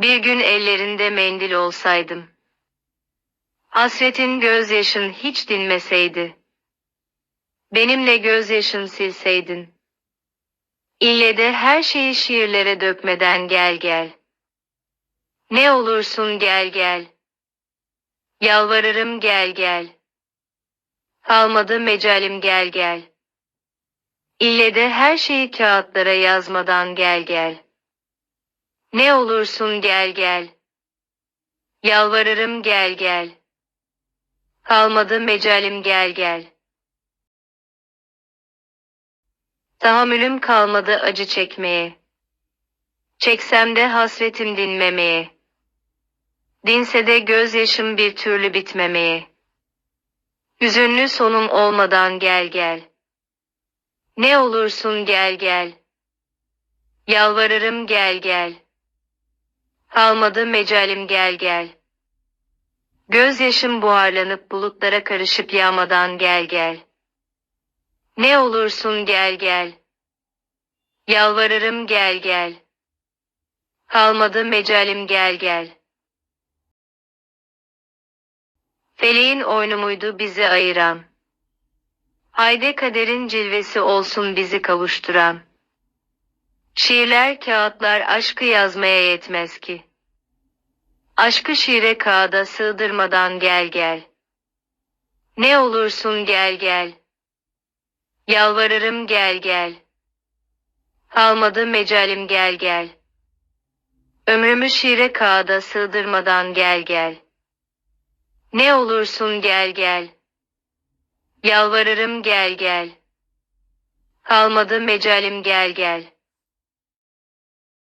Bir gün ellerinde mendil olsaydım. Hasretin gözyaşın hiç dinmeseydi. Benimle gözyaşın silseydin. İlle de her şeyi şiirlere dökmeden gel gel. Ne olursun gel gel. Yalvarırım gel gel. Kalmadı mecalim gel gel. İlle de her şeyi kağıtlara yazmadan gel gel. Ne olursun gel gel. Yalvarırım gel gel. Kalmadı mecalim gel gel. Tahammülüm kalmadı acı çekmeye. Çeksem de hasretim dinmemeye. Dinse de gözyaşım bir türlü bitmemeye. Hüzünlü sonum olmadan gel gel. Ne olursun gel gel. Yalvarırım gel gel. Kalmadı mecalim gel gel. Gözyaşım buharlanıp bulutlara karışıp yağmadan gel gel. Ne olursun gel gel. Yalvarırım gel gel. Kalmadı mecalim gel gel. Feleğin oyunumuydu bizi ayıran. Hayde kaderin cilvesi olsun bizi kavuşturan. Şiirler kağıtlar aşkı yazmaya yetmez ki. Aşkı şiire kağıda sığdırmadan gel gel. Ne olursun gel gel. Yalvarırım gel gel. Kalmadı mecalim gel gel. Ömrümü şiire kağıda sığdırmadan gel gel. Ne olursun gel gel. Yalvarırım gel gel. Kalmadı mecalim gel gel.